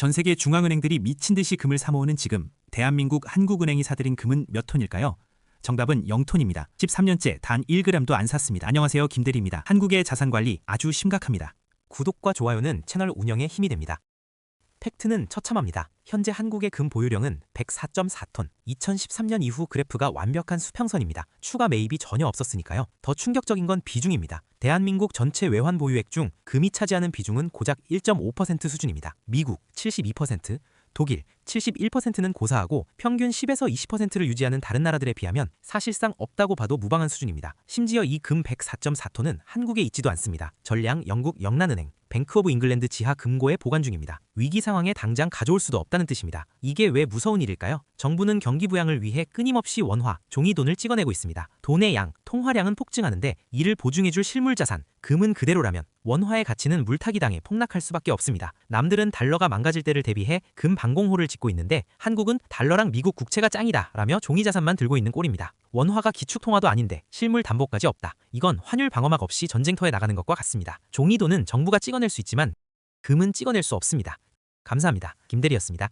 전 세계 중앙은행들이 미친 듯이 금을 사모으는 지금 대한민국 한국은행이 사들인 금은 몇 톤일까요? 정답은 0톤입니다. 13년째 단 1g도 안 샀습니다. 안녕하세요. 김대리입니다. 한국의 자산관리 아주 심각합니다. 구독과 좋아요는 채널 운영에 힘이 됩니다. 팩트는 처참합니다. 현재 한국의 금 보유량은 104.4톤. 2013년 이후 그래프가 완벽한 수평선입니다. 추가 매입이 전혀 없었으니까요. 더 충격적인 건 비중입니다. 대한민국 전체 외환 보유액 중 금이 차지하는 비중은 고작 1.5% 수준입니다. 미국 72%, 독일 71%는 고사하고 평균 10에서 20%를 유지하는 다른 나라들에 비하면 사실상 없다고 봐도 무방한 수준입니다. 심지어 이 금 104.4톤은 한국에 있지도 않습니다. 전량 영국 영란은행, 뱅크 오브 잉글랜드 지하 금고에 보관 중입니다. 위기 상황에 당장 가져올 수도 없다는 뜻입니다. 이게 왜 무서운 일일까요? 정부는 경기 부양을 위해 끊임없이 원화, 종이돈을 찍어내고 있습니다. 돈의 양, 통화량은 폭증하는데 이를 보증해줄 실물 자산, 금은 그대로라면 원화의 가치는 물타기 당해 폭락할 수밖에 없습니다. 남들은 달러가 망가질 때를 대비해 금 방공호를 짓고 있는데 한국은 달러랑 미국 국채가 짱이다 라며 종이 자산만 들고 있는 꼴입니다. 원화가 기축 통화도 아닌데 실물 담보까지 없다. 이건 환율 방어막 없이 전쟁터에 나가는 것과 같습니다. 종이돈은 정부가 찍어낼 수 있지만 금은 찍어낼 수 없습니다. 감사합니다. 김대리였습니다.